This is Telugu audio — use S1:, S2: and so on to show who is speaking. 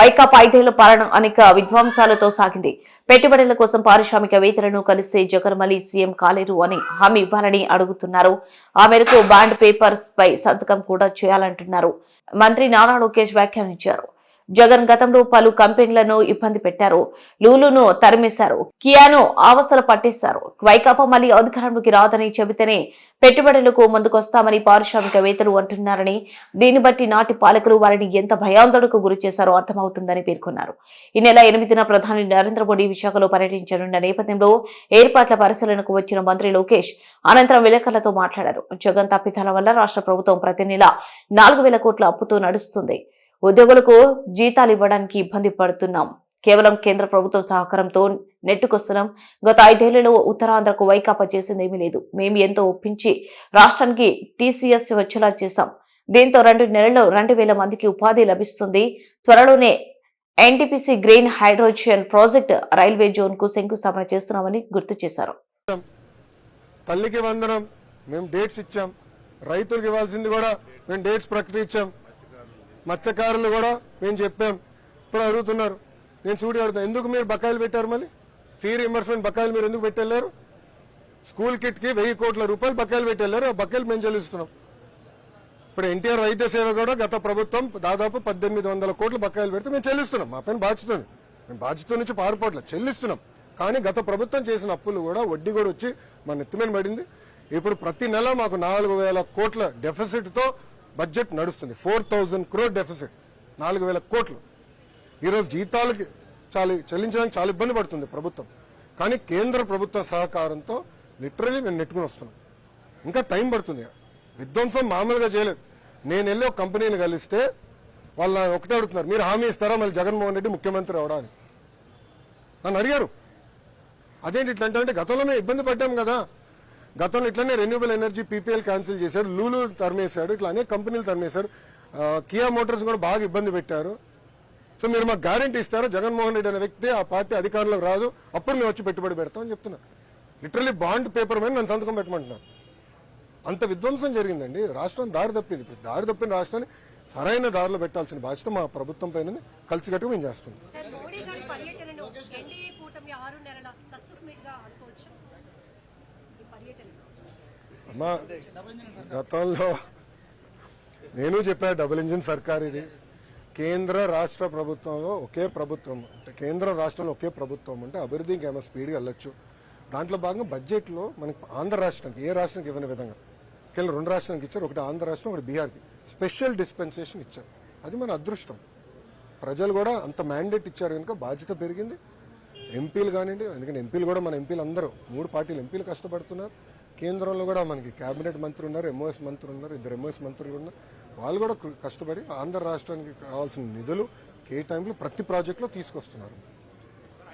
S1: వైకాపా ఐదేళ్ళ పాలన అనేక విధ్వంసాలతో సాగింది. పెట్టుబడుల కోసం పారిశ్రామికవేత్తలను కలిస్తే జగన్ మళ్ళీ సీఎం కాలేరు అని హామీ ఇవ్వాలని అడుగుతున్నారు. ఆ మేరకు బాండ్ పేపర్స్ పై సంతకం కూడా చేయాలంటున్నారు. మంత్రి నారా లోకేష్ వ్యాఖ్యానించారు. జగన్ గతంలో పలు కంపెనీలను ఇబ్బంది పెట్టారు. లూలును తరిమేశారు. కియాను ఆవస్థలు పట్టేశారు. వైకాపా మళ్ళీ అధికారంలోకి రాదని చెబితేనే పెట్టుబడులకు ముందుకొస్తామని పారిశ్రామికవేత్తలు అంటున్నారని దీన్ని బట్టి నాటి పాలకులు వారిని ఎంత భయాందోళనకు గురి చేశారో అర్థమవుతుందని పేర్కొన్నారు. ఈ నెల ఎనిమిదిన ప్రధాని నరేంద్ర మోడీ విశాఖలో పర్యటించనున్న నేపథ్యంలో ఏర్పాట్ల పరిశీలనకు వచ్చిన మంత్రి లోకేష్ అనంతరం విలేకరులతో మాట్లాడారు. జగన్ తప్పిదాల వల్ల రాష్ట్ర ప్రభుత్వం ప్రతి నెల నాలుగు వేల కోట్ల అప్పుతో నడుస్తుంది. ఉద్యోగులకు జీతాలు ఇవ్వడానికి ఇబ్బంది పడుతున్నాం. కేవలం కేంద్ర ప్రభుత్వం సహకారంతో నెట్టుకొస్తున్నాం. గత ఐదేళ్ళలో ఉత్తరాంధ్రకు వైకాపా చేసిందేమీ లేదు. మేము ఎంతో ఒప్పించి రాష్ట్రానికి టీసీఎస్ వచ్చేలా చేశాం. దీంతో రెండు నెలల్లో రెండు వేల మందికి ఉపాధి లభిస్తుంది. త్వరలోనే NTPC green hydrogen project railway జోన్కు శంకుస్థాపన చేస్తున్నామని గుర్తు చేశారు.
S2: తల్లికి వందనం. మేము డేట్స్ ఇచ్చాం. రైతులకు ఇవ్వాల్సింది కూడా మేము డేట్స్ ప్రకటించాం. మత్స్యకారులు కూడా మేము చెప్పాం. ఇప్పుడు అడుగుతున్నారు. నేను చూడి అడుగుతాను ఎందుకు మీరు బకాయిలు పెట్టారు మళ్ళీ? ఫీ రింబర్స్మెంట్ బకాయిలు మీరు ఎందుకు పెట్టలేరు? స్కూల్ కిట్కి వెయ్యి కోట్ల రూపాయలు బకాయిలు పెట్టలేరు. ఆ బకాయిలు మేము చెల్లిస్తున్నాం. ఇప్పుడు ఎన్టీఆర్ వైద్య సేవ కూడా గత ప్రభుత్వం దాదాపు పద్దెనిమిది వందల కోట్లు బకాయిలు పెడితే మేము చెల్లిస్తున్నాం. మా పైన బాధ్యత మేము బాధ్యత నుంచి పారిపోవట్లేదు చెల్లిస్తున్నాం. కానీ గత ప్రభుత్వం చేసిన అప్పులు కూడా వడ్డీ కూడా వచ్చి మన నెత్తిమీద పడింది. ఇప్పుడు ప్రతి నెల మాకు నాలుగు వేల కోట్ల డెఫిసిట్తో బడ్జెట్ నడుస్తుంది. Four thousand crore deficit. నాలుగు వేల కోట్లు. ఈరోజు జీతాలకి చాలా చెల్లించడానికి చాలా ఇబ్బంది పడుతుంది ప్రభుత్వం. కానీ కేంద్ర ప్రభుత్వ సహకారంతో లిటరలీ మేము నెట్టుకుని వస్తున్నాం. ఇంకా టైం పడుతుంది. విధ్వంసం మామూలుగా చేయలేదు. నేను వెళ్ళి ఒక కంపెనీని కలిస్తే వాళ్ళ ఒకటే అడుగుతున్నారు. మీరు హామీ ఇస్తారా? మళ్ళీ జగన్మోహన్ రెడ్డి ముఖ్యమంత్రి అవడానికి. నన్ను అడిగారు. అదేంటి ఇట్లా అంటే గతంలో మేము ఇబ్బంది పడ్డాం కదా. గతంలో ఇట్లనే రెన్యూబుల్ ఎనర్జీ పీపీఎల్ క్యాన్సిల్ చేశారు లూలు తరిమేశాడు ఇట్లా అనేక కంపెనీలు తరిమేశారు. కియా మోటార్స్ కూడా బాగా ఇబ్బంది పెట్టారు. సో మీరు మాకు గ్యారంటీ ఇస్తారా? జగన్మోహన్ రెడ్డి అనే వ్యక్తి ఆ పార్టీ అధికారంలోకి రాదు అప్పుడు మేము వచ్చి పెట్టుబడి పెడతామని చెప్తున్నా. లిటరలీ బాండ్ పేపర్ మీద నన్ను సంతకం పెట్టమంటున్నాను అంత విధ్వంసం జరిగిందండి. రాష్ట్రం దారి తప్పింది. ఇప్పుడు దారి తప్పిన రాష్ట్రాన్ని సరైన దారిలో పెట్టాల్సిన బాధ్యత మా ప్రభుత్వం పైన కలిసికట్టుగా మేము చేస్తున్నాం. అమ్మా గతంలో నేను చెప్పా డబుల్ ఇంజిన్ సర్కార్ ఇది. కేంద్ర రాష్ట్ర ప్రభుత్వంలో ఒకే ప్రభుత్వం అంటే కేంద్ర రాష్ట్రంలో ఒకే ప్రభుత్వం అంటే అభివృద్ధి ఇంకేమో స్పీడ్గా వెళ్ళొచ్చు. దాంట్లో భాగంగా బడ్జెట్లో మనకి ఆంధ్ర రాష్ట్రానికి ఏ రాష్ట్రానికి ఇవ్వని విధంగా. కేవలం రెండు రాష్ట్రానికి ఇచ్చారు ఒకటి ఆంధ్ర రాష్ట్రం ఒకటి బీహార్కి. స్పెషల్ డిస్పెన్సేషన్ ఇచ్చారు. అది మన అదృష్టం. ప్రజలు కూడా అంత మ్యాండేట్ ఇచ్చారు కనుక బాధ్యత పెరిగింది. ఎంపీలు కానివ్వండి ఎందుకంటే ఎంపీలు కూడా మన ఎంపీలు అందరూ. మూడు పార్టీలు ఎంపీలు కష్టపడుతున్నారు. కేంద్రంలో కూడా మనకి కేబినెట్ మంత్రి ఉన్నారు ఎంఓఎస్ మంత్రి ఉన్నారు ఇద్దరు ఎంఓఎస్ మంత్రులు ఉన్నారు. వాళ్ళు కూడా కష్టపడి ఆంధ్ర రాష్ట్రానికి కావాల్సిన నిధులు కేటాయింపులు ప్రతి ప్రాజెక్టులో తీసుకొస్తున్నారు.